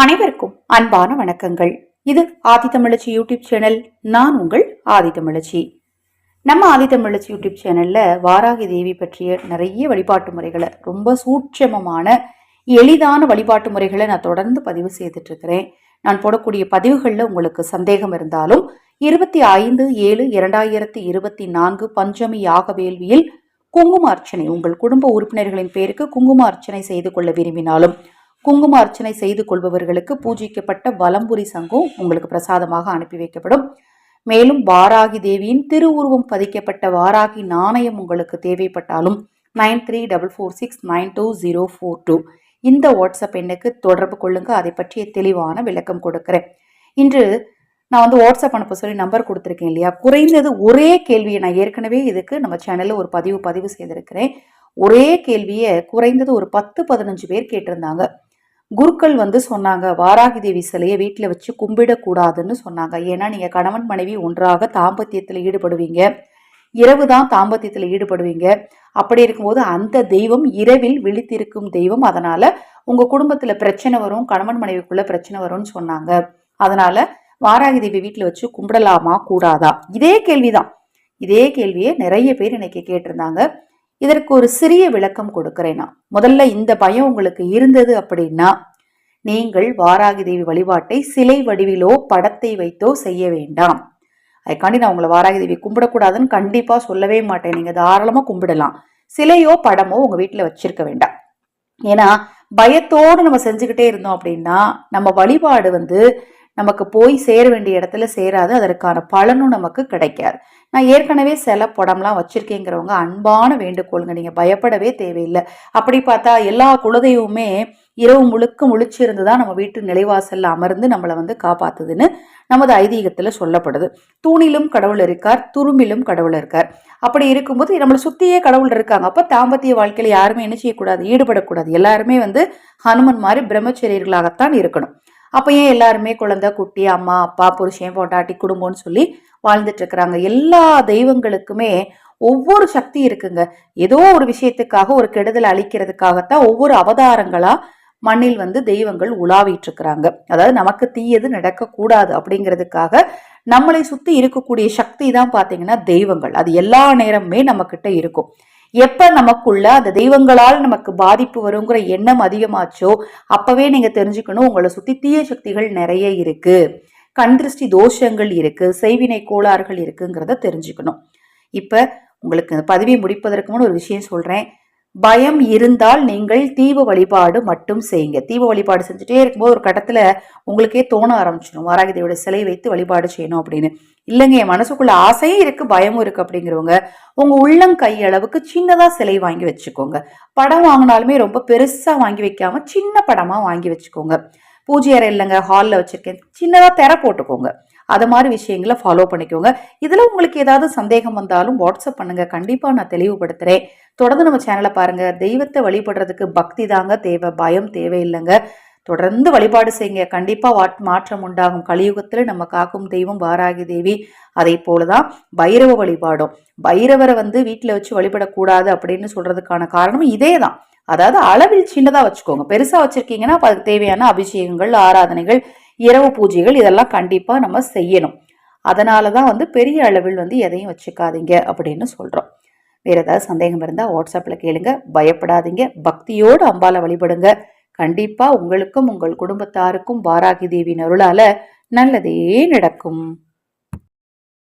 அனைவருக்கும் அன்பான வணக்கங்கள். இது ஆதித்தமிழச்சி யூடியூப் சேனல் நான் உங்கள் ஆதித்தமிழச்சி நம்ம ஆதித்தமிழச்சி யூடியூப் சேனல்ல வாராகி தேவி பற்றிய நிறைய வழிபாட்டு முறைகளை ரொம்ப சூட்சமமான எளிதான வழிபாட்டு முறைகளை நான் தொடர்ந்து பதிவு செய்துட்டு இருக்கிறேன் நான் போடக்கூடிய பதிவுகளில் உங்களுக்கு சந்தேகம் இருந்தாலும் இருபத்தி ஐந்து ஏழு இரண்டாயிரத்தி இருபத்தி நான்கு பஞ்சமி யாக வேள்வியில் குங்கும அர்ச்சனை உங்கள் குடும்ப உறுப்பினர்களின் பேருக்கு குங்கும அர்ச்சனை செய்து கொள்ள விரும்பினாலும் குங்கும அர்ச்சனை செய்து கொள்பவர்களுக்கு பூஜிக்கப்பட்ட வலம்புரி சங்கம் உங்களுக்கு பிரசாதமாக அனுப்பி வைக்கப்படும். மேலும் வாராகி தேவியின் திருவுருவம் பதிக்கப்பட்ட வாராகி நாணயம் உங்களுக்கு தேவைப்பட்டாலும் nine three double four six nine two zero four two. இந்த வாட்ஸ்அப் எண்ணுக்கு தொடர்பு கொள்ளுங்க. அதை பற்றிய தெளிவான விளக்கம் கொடுக்குறேன். இன்று நான் வந்து வாட்ஸ்அப் அனுப்ப சொல்லி நம்பர் கொடுத்துருக்கேன் இல்லையா? குறைந்தது ஒரே கேள்வியை நான் ஏற்கனவே இதுக்கு நம்ம சேனலில் ஒரு பதிவு பதிவு செய்திருக்கிறேன். ஒரே கேள்வியை குறைந்தது ஒரு பத்து பதினஞ்சு பேர் கேட்டிருந்தாங்க. குருக்கள் வந்து சொன்னாங்க வாராகி தேவி சிலையை வீட்டில் வச்சு கும்பிடக்கூடாதுன்னு சொன்னாங்க. ஏன்னா நீங்கள் கணவன் மனைவி ஒன்றாக தாம்பத்தியத்தில் ஈடுபடுவீங்க. இரவு தான் தாம்பத்தியத்தில் ஈடுபடுவீங்க. அப்படி இருக்கும்போது அந்த தெய்வம் இரவில் விழித்திருக்கும் தெய்வம். அதனால உங்கள் குடும்பத்தில் பிரச்சனை வரும் கணவன் மனைவிக்குள்ள பிரச்சனை வரும்னு சொன்னாங்க. அதனால வாராகி தேவி வீட்டில் வச்சு கும்பிடலாமா கூடாதா? இதே கேள்விதான். இதே கேள்வியை நிறைய பேர் இன்னைக்கு கேட்டிருந்தாங்க. இதற்கு ஒரு சிறிய விளக்கம் கொடுக்கிறேன் நான். முதல்ல இந்த பயம் உங்களுக்கு இருந்தது அப்படின்னா நீங்கள் வாராகி தேவி வழிபாட்டை சிலை வடிவிலோ படத்தை வைத்தோ செய்ய வேண்டாம். அதுக்காண்டி நான் உங்களை வாராகி தேவி கும்பிடக்கூடாதுன்னு கண்டிப்பா சொல்லவே மாட்டேன். நீங்க தாராளமா கும்பிடலாம். சிலையோ படமோ உங்க வீட்டுல வச்சிருக்க வேண்டாம். ஏன்னா பயத்தோடு நம்ம செஞ்சுக்கிட்டே இருந்தோம் அப்படின்னா நம்ம வழிபாடு வந்து நமக்கு போய் சேர வேண்டிய இடத்துல சேராது. அதற்கான பலனும் நமக்கு கிடைக்காது. நான் ஏற்கனவே சில படம்லாம் வச்சிருக்கேங்கிறவங்க அன்பான வேண்டுகோளுங்க. நீங்கள் பயப்படவே தேவையில்லை. அப்படி பார்த்தா எல்லா குலதெய்வமே இரவு முழுக்க முழிச்சிருந்து தான் நம்ம வீட்டு நிலைவாசலில் அமர்ந்து நம்மளை வந்து காப்பாத்துதுன்னு நமது ஐதீகத்தில் சொல்லப்படுது. தூணிலும் கடவுள் இருக்கார் துரும்பிலும் கடவுள் இருக்கார். அப்படி இருக்கும்போது நம்மளை சுற்றியே கடவுள் இருக்காங்க. அப்போ தாம்பத்திய வாழ்க்கையில் யாருமே என்ன செய்யக்கூடாது? ஈடுபடக்கூடாது. எல்லாருமே வந்து ஹனுமன் மாதிரி பிரம்மச்சரியர்களாகத்தான் இருக்கணும். அப்போ ஏன் எல்லாருமே குழந்தை குட்டி அம்மா அப்பா புருஷன் பொண்டாட்டி குடும்பம்னு சொல்லி வாழ்ந்துட்டு இருக்கிறாங்க எல்லா தெய்வங்களுக்குமே ஒவ்வொரு சக்தி இருக்குங்க. ஏதோ ஒரு விஷயத்துக்காக ஒரு கெடுதல் அழிக்கிறதுக்காகத்தான் ஒவ்வொரு அவதாரங்களா மண்ணில் வந்து தெய்வங்கள் உலாவிட்டு இருக்கிறாங்க அதாவது நமக்கு தீயது நடக்கக்கூடாது அப்படிங்கிறதுக்காக நம்மளை சுத்தி இருக்கக்கூடிய சக்தி தான் பாத்தீங்கன்னா தெய்வங்கள். அது எல்லா நேரமுமே நம்ம கிட்ட இருக்கும். எப்ப நமக்குள்ள அந்த தெய்வங்களால் நமக்கு பாதிப்பு வருங்கிற எண்ணம் அதிகமாச்சோ அப்பவே நீங்க தெரிஞ்சுக்கணும் உங்களை சுத்தி தீய சக்திகள் நிறைய இருக்கு. கண் திருஷ்டி தோஷங்கள் இருக்கு செய்வினை கோளாறுகள் இருக்குங்கிறத தெரிஞ்சுக்கணும். இப்ப உங்களுக்கு பதவி முடிப்பதற்கு முன் ஒரு விஷயம் சொல்றேன். பயம் இருந்தால் நீங்கள் தீப வழிபாடு மட்டும் செய்யுங்க. தீப வழிபாடு செஞ்சுட்டே இருக்கும்போது ஒரு கட்டத்தில் உங்களுக்கே தோண ஆரம்பிச்சிடும் வாராகிதேவியோட சிலை வைத்து வழிபாடு செய்யணும் அப்படின்னு. இல்லைங்க என் மனசுக்குள்ள ஆசையும் இருக்குது பயமும் இருக்குது அப்படிங்கிறவங்க உங்கள் உள்ளம் கையளவுக்கு சின்னதாக சிலை வாங்கி வச்சுக்கோங்க. படம் வாங்கினாலுமே ரொம்ப பெருசாக வாங்கி வைக்காமல் சின்ன படமாக வாங்கி வச்சுக்கோங்க. பூஜை அறை இல்லைங்க ஹாலில் வச்சுருக்கேன். சின்னதாக திரை போட்டுக்கோங்க. அது மாதிரி விஷயங்களை ஃபாலோ பண்ணிக்கோங்க. இதில் உங்களுக்கு ஏதாவது சந்தேகம் வந்தாலும் வாட்ஸ்அப் பண்ணுங்கள் கண்டிப்பாக நான் தெளிவுபடுத்துகிறேன் தொடர்ந்து நம்ம சேனலை பாருங்கள் தெய்வத்தை வழிபடுறதுக்கு பக்தி தாங்க தேவை. பயம் தேவையில்லைங்க. தொடர்ந்து வழிபாடு செய்யுங்க. கண்டிப்பாக வாட் மாற்றம் உண்டாகும். கலியுகத்தில் நம்ம காக்கும் தெய்வம் வாராகி தேவி. அதே போலதான் பைரவ வழிபாடும். பைரவரை வந்து வீட்டில் வச்சு வழிபடக்கூடாது அப்படின்னு சொல்கிறதுக்கான காரணம் இதே தான் அதாவது அளவில் சின்னதாக வச்சுக்கோங்க. பெருசாக வச்சுருக்கீங்கன்னா அப்போ அதுக்கு தேவையான அபிஷேகங்கள் ஆராதனைகள் இரவு பூஜைகள் இதெல்லாம் கண்டிப்பாக நம்ம செய்யணும். அதனால தான் வந்து பெரிய அளவில் வந்து எதையும் வச்சுக்காதீங்க அப்படின்னு சொல்கிறோம் வேறு ஏதாவது சந்தேகம் இருந்தால் வாட்ஸ்அப்பில் கேளுங்க. பயப்படாதீங்க. பக்தியோடு அம்பாலை வழிபடுங்க. கண்டிப்பாக உங்களுக்கும் உங்கள் குடும்பத்தாருக்கும் வாராகி தேவியின் அருளால் நல்லதே நடக்கும்.